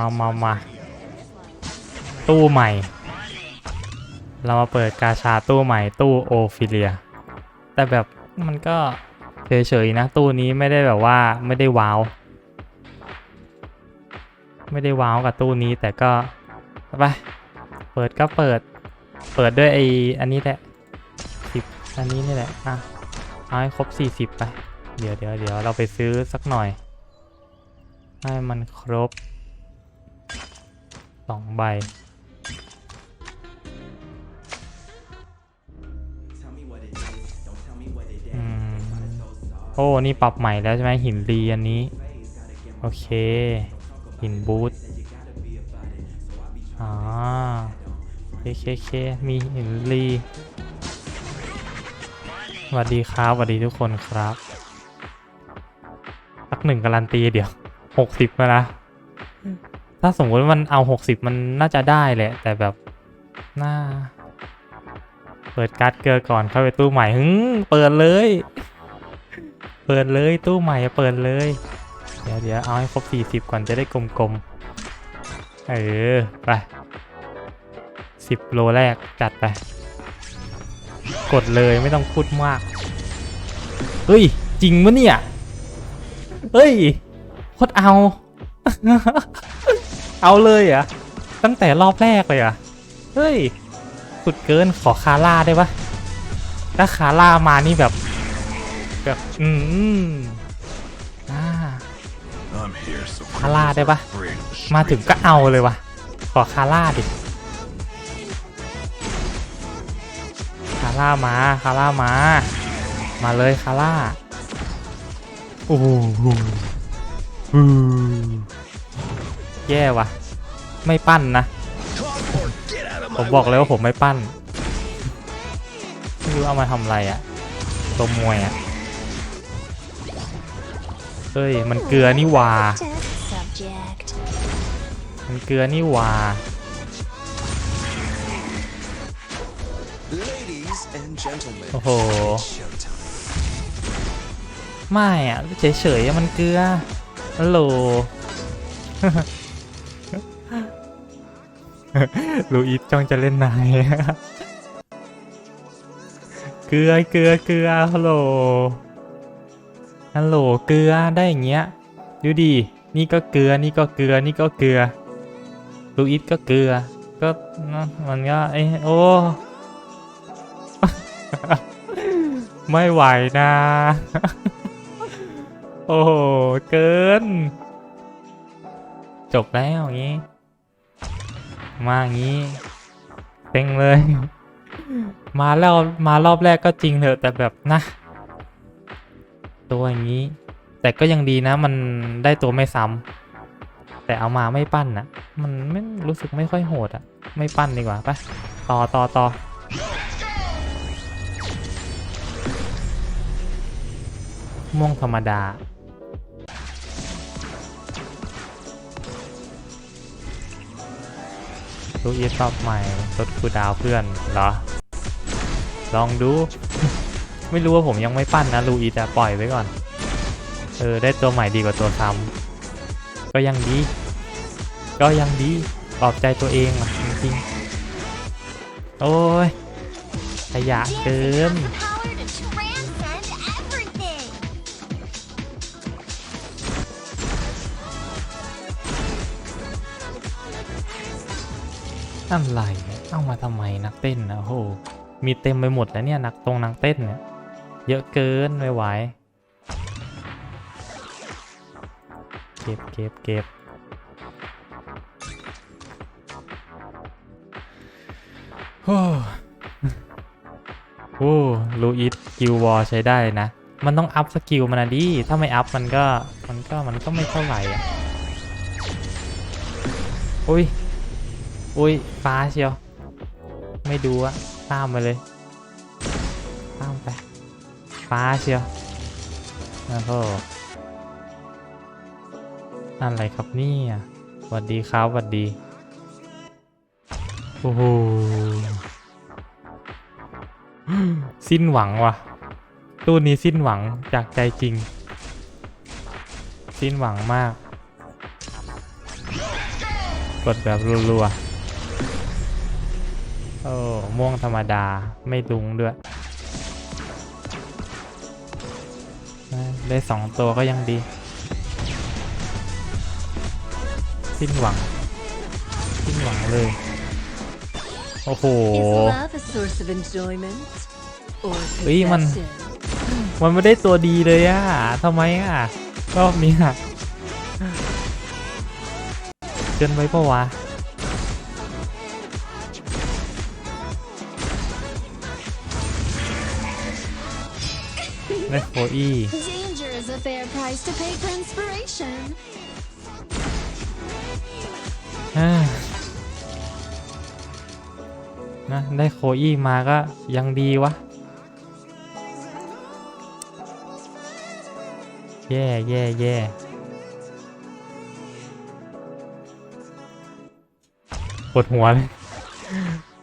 มามามาตู้ใหม่ เรามาเปิดกาชาตู้ใหม่ตู้โอฟิเลีย แต่แบบมันก็เฉยๆนะ ตู้นี้ไม่ได้แบบว่าไม่ได้ว้าว ไม่ได้ว้าวกับตู้นี้แต่ก็ไปเปิดก็เปิด เปิดด้วยไออันนี้แหละสิบอันนี้นี่แหละอะเอาให้ครบสี่สิบไป เดี๋ยวเดี๋ยวเดี๋ยวเราไปซื้อสักหน่อย ให้มันครบ สองใบอืมโอ้ นี่ปรับใหม่แล้วใช่ไหมหินรีอันนี้ โอเค หินบูทอ่าเคเคเคมีหินรีสวัสดีครับสวัสดีทุกคนครับ สักหนึ่งการันตีเดี๋ยวหกสิบแล้วนะ ถ้าสมมติมันเอาหกสิบมันน่าจะได้แหละ แต่แบบน่า เปิดการ์ดเกลือก่อนเข้าไปตู้ใหม่ฮึเปิดเลย เปิดเลยตู้ใหม่เปิดเลย เดี๋ยวเดี๋ยวเอาให้ครบสี่สิบก่อนจะได้กลมๆ เออ ไปสิบโลแรกจัดไป กดเลยไม่ต้องพูดมาก เฮ้ย จริงปะเนี่ย เฮ้ยโคตรเอา เอาเลยอะตั้งแต่รอบแรกเลยอะเฮ้ยสุดเกินขอคาร่าได้ปะถ้าคาร่ามานี่แบบแบบอืมอ่าคาร่าได้ปะมาถึงก็เอาเลยวะขอคาร่าดิคาร่ามาคาร่ามา มาเลยคาร่าโอ้โห แย่วะไม่ปั้นนะ Cardboard, get out of ผม my บอกเลย way. ว่าผมไม่ปั้นไม่รู้เอามาทำอะไรอะตัวมวยอะเฮ้ย มันเกลือนี่หว่า Test subject. มันเกลือนี่หว่า Ladies and gentlemen, โอ้โห showtime. ไม่อะเฉยๆอะมันเกลือฮัลโหล ลูอิสจ้องจะเล่นนายเกลือเกลือเกลือฮัลโหลฮัลโหลเกลือได้อย่างเงี้ยดูดินี่ก็เกลือนี่ก็เกลือนี่ก็เกลือลูอิสก็เกลือ ก็มันก็ไอ้โอ้ไม่ไหวนะ โอ้โห เกิน จบแล้วอย่างนี้ มาอย่างนี้เต็งเลย มาแล้วมารอบแรกก็จริงเถอะแต่แบบนะ ตัวอย่างนี้ แต่ก็ยังดีนะ มันได้ตัวไม่ซ้ำแต่เอามาไม่ปั้นนะมันไม่รู้สึกไม่ค่อยโหดอะไม่ปั้นดีกว่าไปต่อต่อต่อม่วงธรรมดา ลูกอีสอบใหม่ลดคูดาวเพื่อนเหรอ ลองดู ไม่รู้ว่าผมยังไม่ปั้นนะลูอีแต่ปล่อยไว้ก่อน เออ ได้ตัวใหม่ดีกว่าตัวซ้ำก็ยังดี ก็ยังดีปลอบใจตัวเองจริงๆโอ้ยขยะเกิน อะไรเนี่ยเอามาทำไมนักเต้นนะโห มีเต็มไปหมดแล้วเนี่ยนักตรงนักเต้นเนี่ยเยอะเกินไม่ไหวเก็บเก็บเก็บโอ้โอ้ลูอิสกิลวอใช้ได้นะ มันต้องอัพสกิลมันนะดิ ถ้าไม่อัพมันก็ มันก็ มันก็ไม่เท่าไหร่อะ อุ้ย อุ้ยฟ้าเชียว ไม่ดูอะตามไปเลย ตามไป ฟ้าเชียวโอ้โหอะไรครับนี่ยสวัสดีครับสวัสดี โอ้โห สิ้นหวังว่ะ ตู้นี้สิ้นหวังจากใจจริง สิ้นหวังมาก กดแบบรัวๆ โอ้ม่วงธรรมดาไม่ดุงด้วยนะได้สองตัวก็ยังดี สิ้นหวัง สิ้นหวังเลย โอ้โห Is love a source of enjoyment? Or เฮ้ยมัน possession? มันไม่ได้ตัวดีเลยอะทำไมอะรอบนี้อะเกินไปปะวะ ได้โคอี้ Danger is a fair price to pay for inspiration. อ่านะได้โคอี้มาก็ยังดีวะ แย่แย่แย่ปวดหัวเลย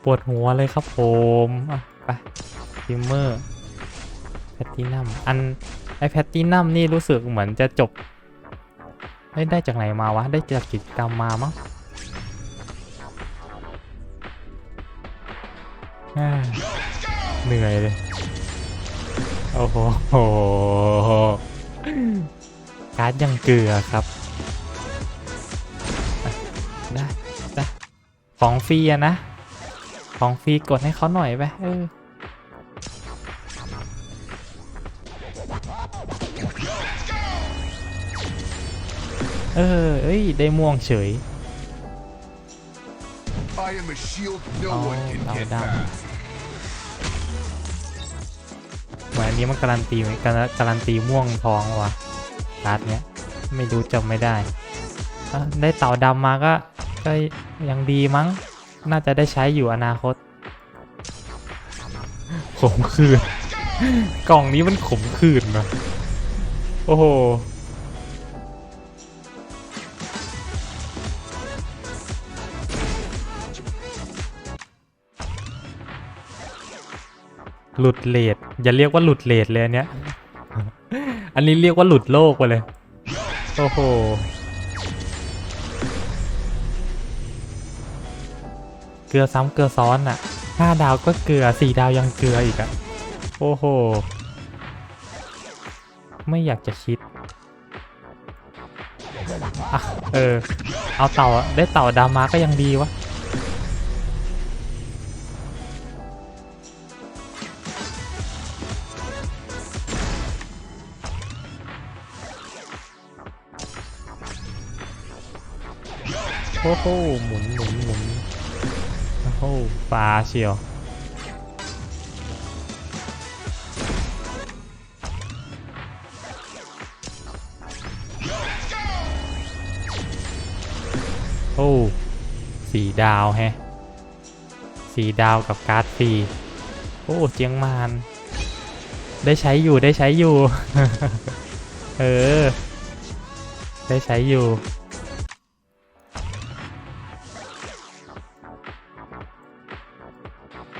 ปวดหัวเลยครับผม อะ ไปทิมเมอร์ แพตตินัมอันไอแพตตินัมนี่รู้สึกเหมือนจะจบเอ้ได้จากไหนมาวะ ได้จากกิจกรรมมามั้งเหนื่อยเลย โอ้โห้โหการ์ดยังเกลือครับได้ได้ของฟรีอะนะ ของฟรีกดให้เขาหน่อยไปเออ เออ เอ้ย ได้ม่วงเฉย I am a shield no Oh, one can no, get no. past. เหมือนอันนี้มันการันตีไหมการการันตีม่วงทองวะการ์ดเนี้ย ไม่รู้จำไม่ได้อะได้เต่าดำมาก็ก็ยังดีมั้ง น่าจะได้ใช้อยู่อนาคตขมขื่น กล่องนี้มันขมขื่นนะโอ้โห หลุดเลทอย่าเรียกว่าหลุดเลทเลยอันเนี้ย อันนี้เรียกว่าหลุดโลกไปเลย โอ้โหเกลือซ้ำเกลือซ้อนอะห้าดาวก็เกลือสี่ดาวยังเกลืออีกอะ โอ้โห ไม่อยากจะคิดอะเออ เอาเต่าได้เต่าดาวมาก็ยังดีวะ โอ้โห หมุนหมุนหมุนโอ้โหฟ้าเชียว สีดาวแฮะสีดาวกับการ์ดฟรี โอ้เจียงมาน ได้ใช้อยู่ได้ใช้อยู่ เออ ได้ใช้อยู่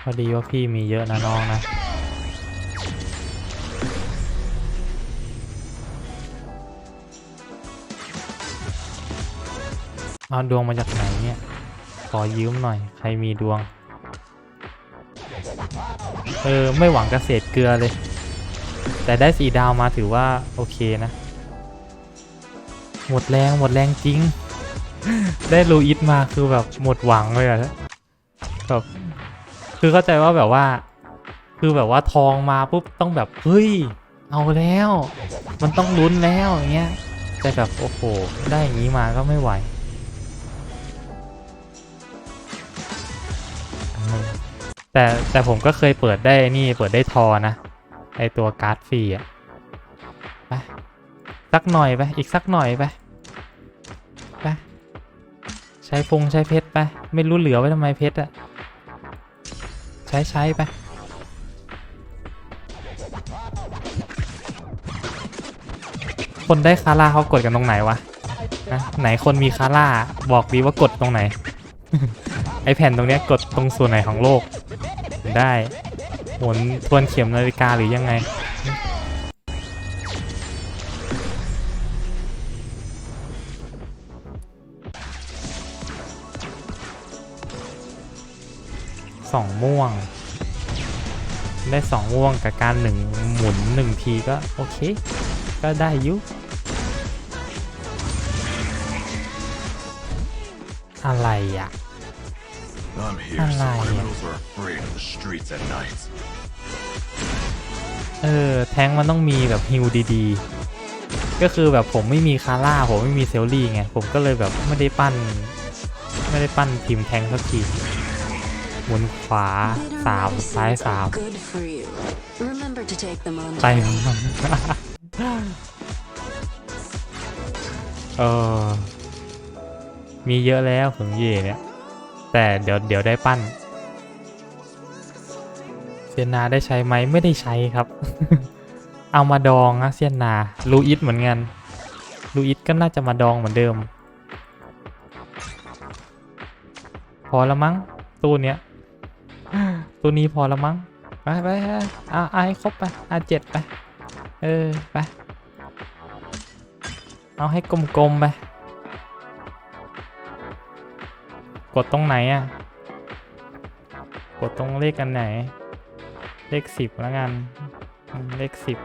พอดีว่าพี่มีเยอะนะน้องนะเอาดวงมาจากไหนเนี่ย ขอยืมหน่อย ใครมีดวง เออ ไม่หวังเกษตรเกลือเลย แต่ได้สีดาวมาถือว่า โอเคนะ หมดแรงหมดแรงจริง ได้ลูอิสมาคือแบบหมดหวังเลยอะแบบคือเข้าใจว่าแบบว่า คือแบบว่าทองมาปุ๊บต้องแบบ เฮ้ย เอาแล้ว มันต้องลุ้นแล้วอย่างเงี้ยแต่แบบโอ้โห ได้อย่างนี้มาก็ไม่ไหว แต่แต่ผมก็เคยเปิดได้นี่เปิดได้ทอนะไอตัวการ์ดฟรีอะไปสักหน่อยไปอีกสักหน่อยไปไปใช้ฟงใช้เพชรไปไม่รู้เหลือไว้ทำไมเพชรอะใช้ใช้ไปคนได้คาร่าเขากดกันตรงไหนวะนะไหนคนมีคาร่าบอกดีว่ากดตรงไหน ไอแผ่นตรงนี้กดตรงส่วนไหนของโลก ได้หมุนทวนเข็มนาฬิกาหรือยังไง สองม่วง ได้สองม่วงกับการหนึ่งหมุนหนึ่งทีก็โอเค ก็ได้ยุ อะไรอะ I'm here I so like it. criminals are afraid of the streets at night. เออ แท้งมันต้องมีแบบฮิลดีๆ ก็คือแบบผมไม่มีคาร่าผมไม่มีเซลลี่ไง ผมก็เลยแบบไม่ได้ปั้น ไม่ได้ปั้นทีมแทงสักทีหมุนขวา Bitter สามซ้าย medicines สาม are good for you. Remember to take them on ไปเออ มีเยอะแล้วถึงเย่เนี่ย แต่เดี๋ยวเดี๋ยวได้ปั้นเซียนนาได้ใช้ไหมไม่ได้ใช้ครับ เอามาดองนะเซียนนาลูอิสเหมือนกันลูอิสก็น่าจะมาดองเหมือนเดิม พอแล้วมั้งตู้เนี้ยตู้นี้พอแล้วมั้งไปไปเอาเอาให้ครบไปอาเจ็ดไป เออ ไป เอาให้กลมๆไป กดตรงไหนอะกดตรงเลขกันไหน เลขสิบแล้วกัน เลขสิบ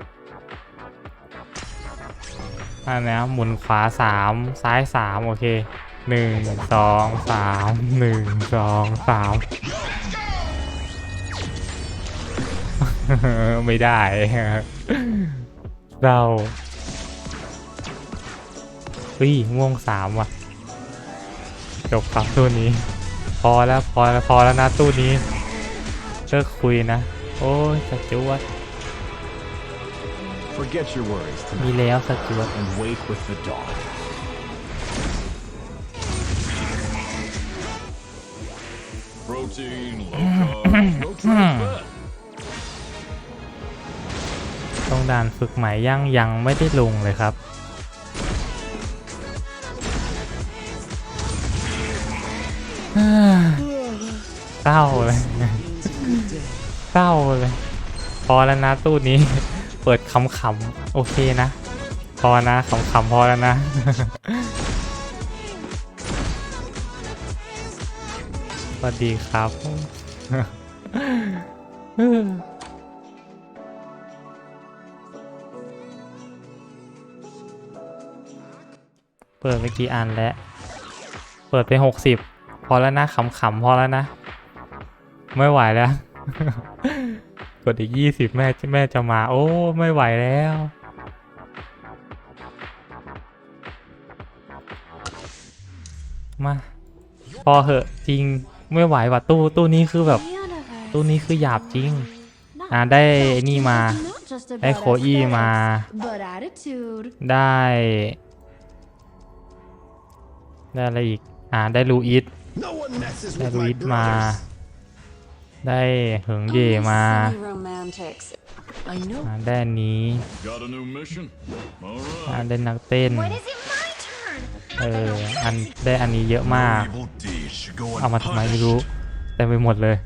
อันนี้หมุนขวาสามซ้ายสามโอเคหนึ่งสองสามหนึ่งสองสามไม่ได้เราเฮ้ยม่วงสามว่ะ จบครับตู้นี้ พอแล้วพอแล้วพอแล้วนะตู้นี้เลิกคุยนะ โอ้ยสจวต Forget your worries มี tonight แล้วสจวต and wake with the dawn. Protein, low carb, no trans fat. ตรงด่านฝึกใหม่ยังยังไม่ได้ลงเลยครับ เศร้าเลยเศร้าเลย พอแล้วนะตู้นี้ เปิดขำๆโอเคนะ พอนะขำๆพอแล้วนะสวัสดีครับเปิดไปกี่อันแล้ว เปิดไปหกสิบพอแล้วนะขำๆพอแล้วนะ ไม่ไหวแล้ว กดอีกยี่สิบแม่แม่จะมา โอ้ ไม่ไหวแล้ว มาพอเหอะจริงไม่ไหวว่ะตู้ตู้นี้คือแบบ ตู้นี้คือหยาบจริง อ่าได้นี่มา ได้โคอี้มา ได้ ได้อะไรอีก อ่าได้ลูอิสได้ลูอิสมา this. ได้เหิงเย่ Only มา silly romantics. I know อ่าได้อันนี้ Got a new mission? อ่า Alright. ได้นักเต้น When is it my turn? เออ อันได้อันนี้เยอะมาก Evil deeds should go เอามาทำไมไม่ unpunished. รู้เต็มไปหมดเลย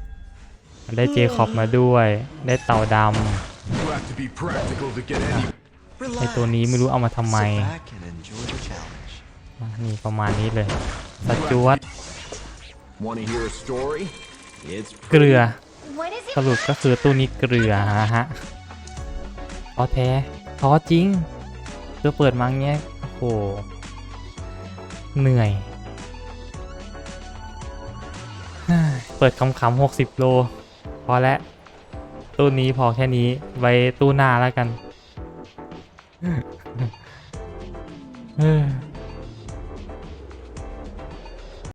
ได้เจคอบมาด้วย ได้เต่าด You have to be practical to get any ำไอตัวนี้ไม่รู้เอามาทำไม Sit back and enjoy the challenge. อะนี่ประมาณนี้เลยสจวต Want to hear a story? It's เกลือ When is it สรุปก็คือตู้นี้เกลือฮะฮะท้อแท้ท้อจริงคือเปิดมาเงี้ยโอ้โหเหนื่อยเฮ้ยเปิดคำคำหกสิบโล พอแล้วตู้นี้พอแค่นี้ ไว้ตู้หน้าแล้วกันเออ